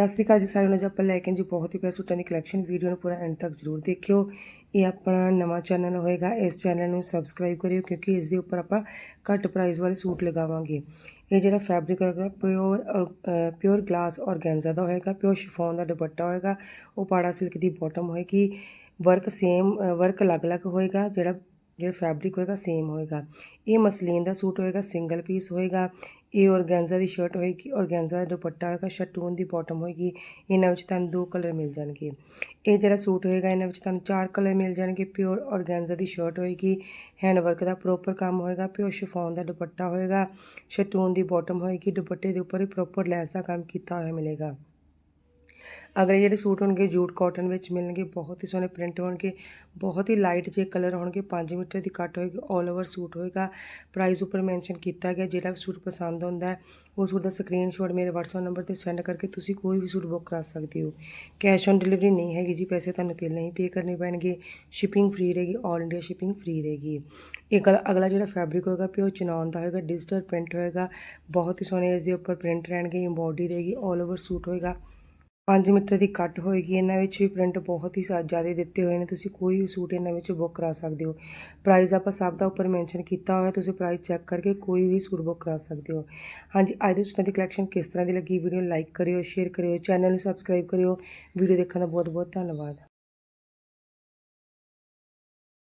ਸਤਿ ਸ਼੍ਰੀ ਅਕਾਲ ਜੀ ਸਾਰਿਆਂ ਨੂੰ, ਅੱਜ ਆਪਾਂ ਲੈ ਕੇ ਆਏ ਜੀ ਬਹੁਤ ਹੀ ਪਿਆਰੇ ਸੂਟਾਂ ਦੀ ਕਲੈਕਸ਼ਨ ਵੀਡੀਓ ਨੂੰ ਪੂਰਾ ਐਂਡ ਤੱਕ ਜ਼ਰੂਰ ਦੇਖਿਓ। ਇਹ ਆਪਣਾ ਨਵਾਂ ਚੈਨਲ ਹੋਏਗਾ, ਇਸ ਚੈਨਲ ਨੂੰ ਸਬਸਕ੍ਰਾਈਬ ਕਰਿਓ ਕਿਉਂਕਿ ਇਸ ਦੇ ਉੱਪਰ ਆਪਾਂ ਘੱਟ ਪ੍ਰਾਈਸ ਵਾਲੇ ਸੂਟ ਲਗਾਵਾਂਗੇ। ਇਹ ਜਿਹੜਾ ਫੈਬਰਿਕ ਹੋਏਗਾ ਪਿਓਰ ਪਿਓਰ ਗਲਾਸ ਔਰਗੈਂਜ਼ਾ ਦਾ ਹੋਏਗਾ ਪਿਓਰ ਸ਼ਿਫੋਨ ਦਾ ਦੁਪੱਟਾ ਹੋਏਗਾ, ਉਹ ਪਾੜਾ ਸਿਲਕ ਦੀ ਬਾਟਮ ਹੋਏਗੀ ਵਰਕ ਸੇਮ ਵਰਕ ਅਲੱਗ-ਅਲੱਗ ਹੋਏਗਾ, ਜਿਹੜਾ ਜਿਹੜਾ ਫੈਬਰਿਕ ਹੋਏਗਾ ਸੇਮ ਹੋਏਗਾ। ਇਹ ਮਸਲੀਨ ਦਾ ਸੂਟ ਹੋਏਗਾ ਸਿੰਗਲ ਪੀਸ ਹੋਏਗਾ ਇਹ ਔਰਗੈਂਜ਼ਾ ਦੀ ਸ਼ਰਟ ਹੋਏਗੀ ਔਰਗੈਂਜ਼ਾ ਦਾ ਦੁਪੱਟਾ ਹੋਏਗਾ ਸ਼ਟੂਨ ਦੀ ਬਾਟਮ ਹੋਏਗੀ, ਇਹਨਾਂ ਵਿੱਚ ਤੁਹਾਨੂੰ ਦੋ ਕਲਰ ਮਿਲ ਜਾਣਗੇ। ਇਹ ਜਿਹੜਾ ਸੂਟ ਹੋਏਗਾ, ਇਹਨਾਂ ਵਿੱਚ ਤੁਹਾਨੂੰ ਚਾਰ ਕਲਰ ਮਿਲ ਜਾਣਗੇ ਪਿਓਰ ਔਰਗੈਂਜ਼ਾ ਦੀ ਸ਼ਰਟ ਹੋਏਗੀ ਹੈਂਡ ਵਰਕ ਦਾ ਪ੍ਰੋਪਰ ਕੰਮ ਹੋਏਗਾ ਪਿਓਰ ਸ਼ਿਫੋਨ ਦਾ ਦੁਪੱਟਾ ਹੋਏਗਾ ਸ਼ਟੂਨ ਦੀ ਬਾਟਮ ਹੋਏਗੀ, ਦੁਪੱਟੇ ਦੇ ਉੱਪਰ ਹੀ ਪ੍ਰੋਪਰ ਲੈਸ ਦਾ ਕੰਮ ਕੀਤਾ ਹੋਇਆ ਮਿਲੇਗਾ। ਅਗਲੇ ਜਿਹੜੇ ਸੂਟ ਹੋਣਗੇ ਜੂਟ ਕਾਟਨ ਵਿੱਚ ਮਿਲਣਗੇ ਬਹੁਤ ਹੀ ਸੋਹਣੇ ਪ੍ਰਿੰਟ ਹੋਣਗੇ ਬਹੁਤ ਹੀ ਲਾਈਟ ਜੇ ਕਲਰ ਹੋਣਗੇ 5 ਮੀਟਰ ਦੀ ਕੱਟ ਹੋਏਗੀ 올 ਓਵਰ ਸੂਟ ਹੋਏਗਾ ਪ੍ਰਾਈਸ ਉੱਪਰ ਮੈਂਸ਼ਨ ਕੀਤਾ ਗਿਆ ਜਿਹੜਾ ਵੀ ਸੂਟ ਪਸੰਦ ਹੁੰਦਾ ਹੈ ਉਹ ਸੂਟ ਦਾ ਸਕਰੀਨਸ਼ਾਟ ਮੇਰੇ WhatsApp ਨੰਬਰ ਤੇ ਸੈਂਡ ਕਰਕੇ ਤੁਸੀਂ ਕੋਈ ਵੀ ਸੂਟ ਬੁੱਕ ਕਰਾ ਸਕਦੇ ਹੋ ਕੈਸ਼ ਔਨ ਡਿਲੀਵਰੀ ਨਹੀਂ ਹੈਗੀ ਜੀ ਪੈਸੇ ਤੁਹਾਨੂੰ ਪਹਿਲਾਂ ਹੀ ਪੇ ਕਰਨੇ ਪੈਣਗੇ ਸ਼ਿਪਿੰਗ ਫ੍ਰੀ ਰਹੇਗੀ 올 ਇੰਡੀਆ ਸ਼ਿਪਿੰਗ ਫ੍ਰੀ ਰਹੇਗੀ ਇਹ ਅਗਲਾ ਅਗਲਾ ਜਿਹੜਾ ਫੈਬਰਿਕ ਹੋਏਗਾ ਪਿਓਰ ਚਨੌਨ ਦਾ ਹੋਏਗਾ ਡਿਜੀਟਲ ਪ੍ਰਿੰਟ ਹੋਏਗਾ ਬਹੁਤ ਹੀ ਸੋਹਣੇ ਇਸ ਦੇ ਉੱਪਰ ਪ੍ਰਿੰਟ ਰਹਿਣਗੇ ਐਮਬੋਡੀ ਰਹੇਗੀ 올 ਓਵਰ ਸੂਟ ਹੋਏਗਾ 5 ਮੀਟਰ ਦੀ ਕੱਟ ਹੋਏਗੀ, ਇਹਨਾਂ ਵਿੱਚ ਵੀ ਪ੍ਰਿੰਟ ਬਹੁਤ ਹੀ ਜ਼ਿਆਦਾ ਦਿੱਤੇ ਹੋਏ ਨੇ, ਤੁਸੀਂ ਕੋਈ ਵੀ ਸੂਟ ਇਹਨਾਂ ਵਿੱਚ ਬੁੱਕ ਕਰਾ ਸਕਦੇ ਹੋ। ਪ੍ਰਾਈਸ ਆਪਾਂ ਸਭ ਦਾ ਉੱਪਰ ਮੈਂਸ਼ਨ ਕੀਤਾ ਹੋਇਆ, ਤੁਸੀਂ ਪ੍ਰਾਈਸ ਚੈੱਕ ਕਰਕੇ ਕੋਈ ਵੀ ਸੂਟ ਬੁੱਕ ਕਰਾ ਸਕਦੇ ਹੋ। ਹਾਂਜੀ, ਅੱਜ ਦੇ ਸੂਟਾਂ ਦੀ ਕਲੈਕਸ਼ਨ ਕਿਸ ਤਰ੍ਹਾਂ ਦੀ ਲੱਗੀ ਵੀਡੀਓ ਨੂੰ ਲਾਈਕ ਕਰਿਓ ਸ਼ੇਅਰ ਕਰਿਓ ਚੈਨਲ ਨੂੰ ਸਬਸਕ੍ਰਾਈਬ ਕਰਿਓ। ਵੀਡੀਓ ਦੇਖਣ ਦਾ ਬਹੁਤ ਬਹੁਤ ਧੰਨਵਾਦ।